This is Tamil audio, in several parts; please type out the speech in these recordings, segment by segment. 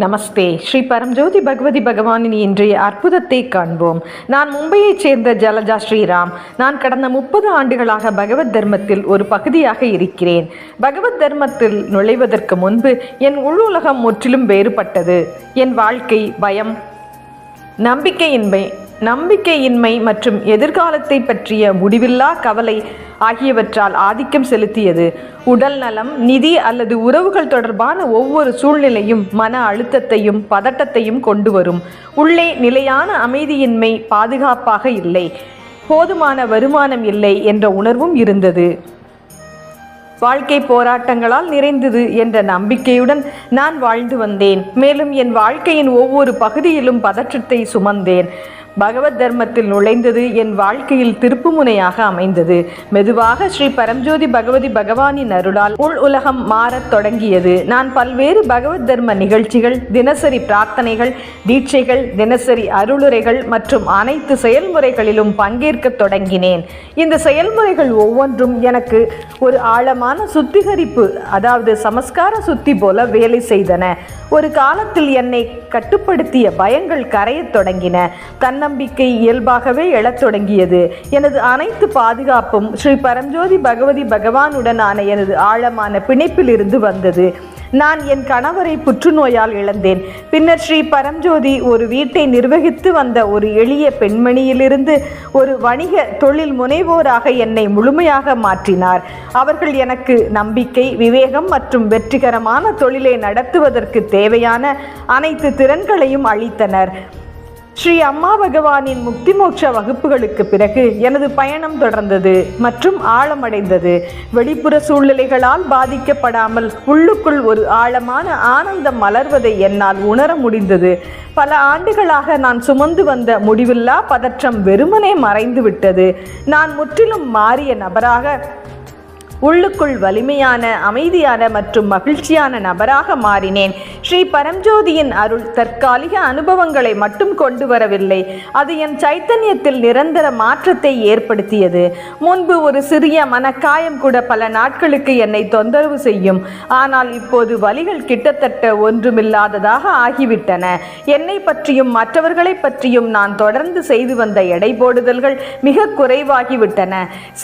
நமஸ்தே. ஸ்ரீ பரம்ஜோதி பகவதி பகவானின் இன்றைய அற்புதத்தை காண்போம். நான் மும்பையைச் சேர்ந்த ஜலஜா ஸ்ரீராம். நான் கடந்த முப்பது ஆண்டுகளாக பகவத் தர்மத்தில் ஒரு பகுதியாக இருக்கிறேன். பகவத் தர்மத்தில் நுழைவதற்கு முன்பு என் உள் உலகம் முற்றிலும் வேறுபட்டது. என் வாழ்க்கை பயம் நம்பிக்கையின்மை நம்பிக்கையின்மை மற்றும் எதிர்காலத்தை பற்றிய முடிவில்லா கவலை ஆகியவற்றால் ஆதிக்கம் செலுத்தியது. உடல் நலம் நிதி அல்லது உறவுகள் தொடர்பான ஒவ்வொரு சூழ்நிலையும் மன அழுத்தத்தையும் பதட்டத்தையும் கொண்டு வரும். உள்ளே நிலையான அமைதியின்மை பாதுகாப்பாக இல்லை. போதுமான வருமானம் இல்லை என்ற உணர்வும் இருந்தது. வாழ்க்கை போராட்டங்களால் நிறைந்தது என்ற நம்பிக்கையுடன் நான் வாழ்ந்து வந்தேன். மேலும் என் வாழ்க்கையின் ஒவ்வொரு பகுதியிலும் பதற்றத்தை சுமந்தேன். பகவத் தர்மத்தில் நுழைந்தது என் வாழ்க்கையில் திருப்புமுனையாக அமைந்தது. மெதுவாக ஸ்ரீ பரம்ஜோதி பகவதி பகவானின் அருளால் உள் உலகம் மாறத் தொடங்கியது. நான் பல்வேறு பகவத் தர்ம நிகழ்ச்சிகள் தினசரி பிரார்த்தனைகள் தீட்சைகள் தினசரி அருளுரைகள் மற்றும் அனைத்து செயல்முறைகளிலும் பங்கேற்க தொடங்கினேன். இந்த செயல்முறைகள் ஒவ்வொன்றும் எனக்கு ஒரு ஆழமான சுத்திகரிப்பு அதாவது சமஸ்கார சுத்தி போல வேலை செய்தன. ஒரு காலத்தில் என்னை கட்டுப்படுத்திய பயங்கள் கரையத் தொடங்கின. தன் தன்னம்பிக்கை இயல்பாகவே எழத் தொடங்கியது. எனது அனைத்து பாதுகாப்பும் ஸ்ரீ பரஞ்சோதி பகவதி பகவானுடனான எனது ஆழமான பிணைப்பிலிருந்து வந்தது. நான் என் கணவரை புற்றுநோயால் இழந்தேன். பின்னர் ஸ்ரீ பரம்ஜோதி ஒரு வீட்டை நிர்வகித்து வந்த ஒரு எளிய பெண்மணியிலிருந்து ஒரு வணிக தொழில் முனைவோராக என்னை முழுமையாக மாற்றினார். அவர்கள் எனக்கு நம்பிக்கை விவேகம் மற்றும் வெற்றிகரமான தொழிலை நடத்துவதற்கு தேவையான அனைத்து திறன்களையும் அளித்தனர். ஸ்ரீ அம்மா பகவானின் முக்தி மோட்ச வகுப்புகளுக்கு பிறகு எனது பயணம் தொடர்ந்தது மற்றும் ஆழமடைந்தது. வெளிப்புற சூழ்நிலைகளால் பாதிக்கப்படாமல் உள்ளுக்குள் ஒரு ஆழமான ஆனந்தம் மலர்வதை என்னால் உணர முடிந்தது. பல ஆண்டுகளாக நான் சுமந்து வந்த முடிவில்லா பதற்றம் வெறுமனே மறைந்து விட்டது நான் முற்றிலும் மாறிய நபராக உள்ளுக்குள் வலிமையான அமைதியான மற்றும் மகிழ்ச்சியான நபராக மாறினேன். ஸ்ரீ பரம்ஜோதியின் அருள் தற்காலிக அனுபவங்களை மட்டும் கொண்டு வரவில்லை அது என் சைத்தன்யத்தில் நிரந்தர மாற்றத்தை ஏற்படுத்தியது. முன்பு ஒரு சிறிய மனக்காயம் கூட பல நாட்களுக்கு என்னை தொந்தரவு செய்யும் ஆனால் இப்போது வலிகள் கிட்டத்தட்ட ஒன்றுமில்லாததாக ஆகிவிட்டன. என்னை பற்றியும் மற்றவர்களை பற்றியும் நான் தொடர்ந்து செய்து வந்த எடை போடுதல்கள் மிக குறைவாகிவிட்டன.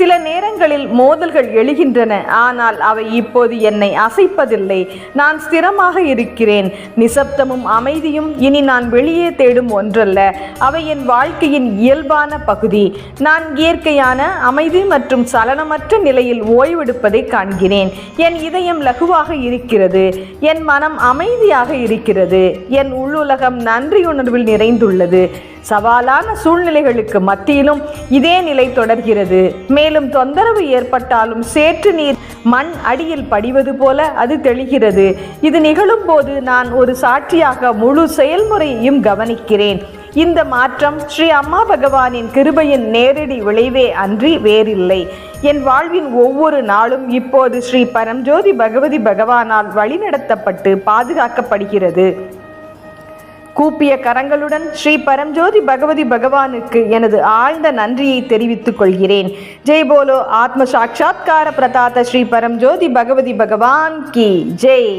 சில நேரங்களில் மோதல்கள் இருக்கின்றன. ஆனால் அவை இப்போது என்னை அசைப்பதில்லை. நான் ஸ்திரமாக இருக்கிறேன். நிசப்தமும் அமைதியும் இனி நான் வெளியே தேடும் ஒன்றல்ல. அவை என் வாழ்க்கையின் இயல்பான பகுதி. நான் இயற்கையான அமைதி மற்றும் சலனமற்ற நிலையில் ஓய்வெடுப்பதை காண்கிறேன். என் இதயம் லகுவாக இருக்கிறது. என் மனம் அமைதியாக இருக்கிறது. என் உள்ளுலகம் நன்றியுணர்வில் நிறைந்துள்ளது. சவாலான சூழ்நிலைகளுக்கு மத்தியிலும் இதே நிலை தொடர்கிறது. மேலும் தொந்தரவு ஏற்பட்டாலும் சேற்று நீர் மண் அடியில் படிவது போல அது தெளிகிறது. இது நிகழும் போது நான் ஒரு சாட்சியாக முழு செயல்முறையையும் கவனிக்கிறேன். இந்த மாற்றம் ஸ்ரீ அம்மா பகவானின் கிருபையின் நேரடி விளைவே அன்றி வேறில்லை. என் வாழ்வின் ஒவ்வொரு நாளும் இப்போது ஸ்ரீ பரம்ஜோதி பகவதி பகவானால் வழிநடத்தப்பட்டு பாதுகாக்கப்படுகிறது. கூப்பிய கரங்களுடன் ஸ்ரீ பரம்ஜோதி பகவதி பகவானுக்கு எனது ஆழ்ந்த நன்றியை தெரிவித்துக் கொள்கிறேன். ஜெய் போலோ ஆத்ம சாட்சா்கார பிரதாத ஸ்ரீ பரம்ஜோதி பகவதி பகவான் கி. ஜெய்.